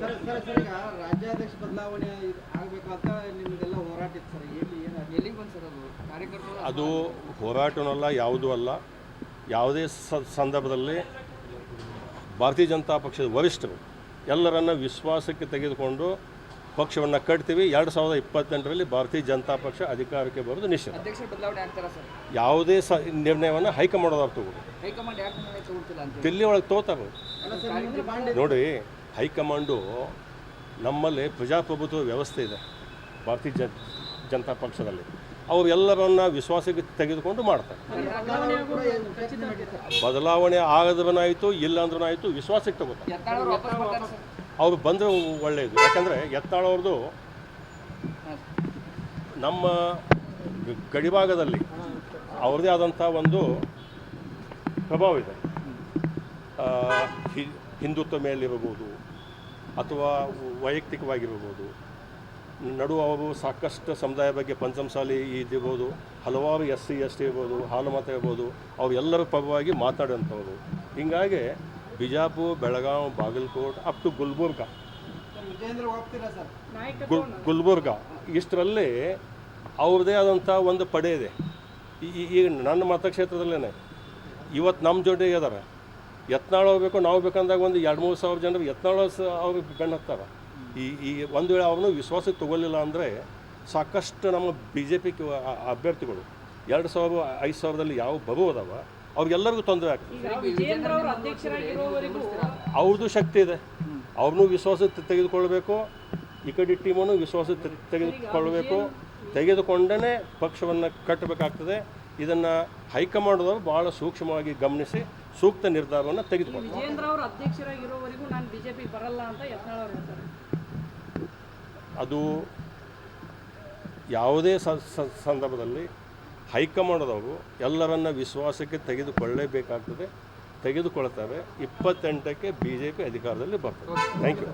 Sir sir sir ಈಗ ರಾಜ್ಯಾಧ್ಯಕ್ಷ ಬದಲಾವಣೆ ನಿಮ್ದೆಲ್ಲ ಹೋರಾಟ ಇತ್ತು ಸರ್. ಎಲ್ಲಿ ಏನು ಎಲ್ಲಿಗೆ ಬಂತು ಸರ್ ಅದು? ಕಾರ್ಯಕರ್ತರು ಅದು ಹೋರಾಟನಲ್ಲ ಯಾವುದೂ ಅಲ್ಲ. ಯಾವುದೇ ಸಂದರ್ಭದಲ್ಲಿ ಭಾರತೀಯ ಜನತಾ ಪಕ್ಷದ ವರಿಷ್ಠರು ಎಲ್ಲರನ್ನ ವಿಶ್ವಾಸಕ್ಕೆ ತೆಗೆದುಕೊಂಡು ಪಕ್ಷವನ್ನು ಕಟ್ತೀವಿ. ಎರಡು ಸಾವಿರದ ಇಪ್ಪತ್ತೆಂಟರಲ್ಲಿ ಭಾರತೀಯ ಜನತಾ ಪಕ್ಷ ಅಧಿಕಾರಕ್ಕೆ ಬರೋದು ನಿಶ್ಚಿತ. ಅಧ್ಯಕ್ಷರ ಬದಲಾವಣೆ ಆಗ್ತಾರ ಸರ್? ಯಾವುದೇ ಸ ನಿರ್ಣಯವನ್ನು ಹೈಕಮಾಂಡ್ ಅವ್ರು ಅಂತ ದಿಲ್ಲಿ ಒಳಗೆ ತೋತಾರೆ ನೋಡಿ ಹೈಕಮಾಂಡು ನಮ್ಮಲ್ಲಿ ಪ್ರಜಾಪ್ರಭುತ್ವ ವ್ಯವಸ್ಥೆ ಇದೆ ಭಾರತೀಯ ಜನ, ಜನತಾ ಪಕ್ಷದಲ್ಲಿ. ಅವರೆಲ್ಲರನ್ನ ವಿಶ್ವಾಸಕ್ಕೆ ತೆಗೆದುಕೊಂಡು ಮಾಡ್ತಾರೆ. ಬದಲಾವಣೆ ಆಗದ್ರನಾಯಿತು ಇಲ್ಲ ಅಂದ್ರೂ ವಿಶ್ವಾಸಕ್ಕೆ ತಗೋತಾರೆ. ಅವರು ಬಂದರೆ ಒಳ್ಳೆಯದು ಯಾಕಂದರೆ ಎತ್ತಾಳವ್ರದ್ದು ನಮ್ಮ ಗಡಿಭಾಗದಲ್ಲಿ ಅವ್ರದ್ದೇ ಆದಂಥ ಒಂದು ಪ್ರಭಾವ ಇದೆ. ಹಿಂದುತ್ವ ಮೇಲಿರಬಹುದು ಅಥವಾ ವೈಯಕ್ತಿಕವಾಗಿರ್ಬೋದು ನಡುವ ಅವರು ಸಾಕಷ್ಟು ಸಮುದಾಯ ಬಗ್ಗೆ ಪಂಚಮಸಾಲಿ ಇದಿರ್ಬೋದು ಹಲವಾರು ಎಸ್ ಸಿ, ಎಸ್ ಟಿ ಇರ್ಬೋದು, ಹಾಲು ಮಾತ ಇರ್ಬೋದು ಅವು ಎಲ್ಲರ ಪರವಾಗಿ ಮಾತಾಡುವಂಥವ್ರು. ಹೀಗಾಗಿ ಬಿಜಾಪುರ ಬೆಳಗಾವಿ ಬಾಗಲಕೋಟ್ ಅಪ್ ಟು ಗುಲ್ಬರ್ಗ. ಗುಲ್, ಗುಲ್ಬರ್ಗ. ಇಷ್ಟರಲ್ಲಿ ಅವ್ರದ್ದೇ ಆದಂಥ ಒಂದು ಪಡೆ ಇದೆ. ಈ- ಈಗ ನನ್ನ ಮತಕ್ಷೇತ್ರದಲ್ಲೇ ಇವತ್ತು ನಮ್ಮ ಜೊತೆಗೆ ಇದಾರೆ ಯತ್ನಾಳ್ ಹೋಗ್ಬೇಕು ನಾವು ಬೇಕಂದಾಗ ಒಂದು ಎರಡು ಮೂರು ಸಾವಿರ ಜನರು ಯತ್ನಾಳು ಸ ಅವ್ರಿಗೆ ಬೆನ್ನು ಹತ್ತಾರ. ಈ ಈ ಒಂದು ವೇಳೆ ಅವನು ವಿಶ್ವಾಸಕ್ಕೆ ತಗೊಳ್ಳಿಲ್ಲ ಅಂದರೆ ಸಾಕಷ್ಟು ನಮ್ಮ ಬಿ ಜೆ ಪಿ ಅಭ್ಯರ್ಥಿಗಳು ಎರಡು ಸಾವಿರ ಐದು ಸಾವಿರದಲ್ಲಿ ಯಾವ ಬರುವುದವ ಅವ್ರಿಗೆಲ್ಲರಿಗೂ ತೊಂದರೆ ಆಗ್ತದೆ. ಅವರು ಅವ್ರದ್ದು ಶಕ್ತಿ ಇದೆ. ಅವ್ರನ್ನೂ ವಿಶ್ವಾಸ ತೆಗೆದುಕೊಳ್ಬೇಕು ಈ ಕಡೆ ಟೀಮನ್ನು ವಿಶ್ವಾಸ ತೆಗೆದುಕೊಳ್ಬೇಕು ತೆಗೆದುಕೊಂಡೇ ಪಕ್ಷವನ್ನು ಕಟ್ಟಬೇಕಾಗ್ತದೆ. ಇದನ್ನು ಹೈಕಮಾಂಡ್ದವರು ಭಾಳ ಸೂಕ್ಷ್ಮವಾಗಿ ಗಮನಿಸಿ ಸೂಕ್ತ ನಿರ್ಧಾರವನ್ನು ತೆಗೆದುಕೊಂಡು ವಿಜೇಂದ್ರ ಅವರು ಅಧ್ಯಕ್ಷರಾಗಿರೋವರೆಗೂ ನಾನು ಬಿಜೆಪಿ ಬರಲ್ಲ ಅಂತ ಅದು ಯಾವುದೇ ಸಂದರ್ಭದಲ್ಲಿ ಹೈಕಮಾಂಡ್ದವರು ಎಲ್ಲರನ್ನ ವಿಶ್ವಾಸಕ್ಕೆ ತೆಗೆದುಕೊಳ್ಳಲೇಬೇಕಾಗ್ತದೆ ತೆಗೆದುಕೊಳ್ತಾರೆ. ಇಪ್ಪತ್ತೆಂಟಕ್ಕೆ ಬಿ ಜೆ ಪಿ ಅಧಿಕಾರದಲ್ಲಿ ಬರ್ತದೆ. Thank you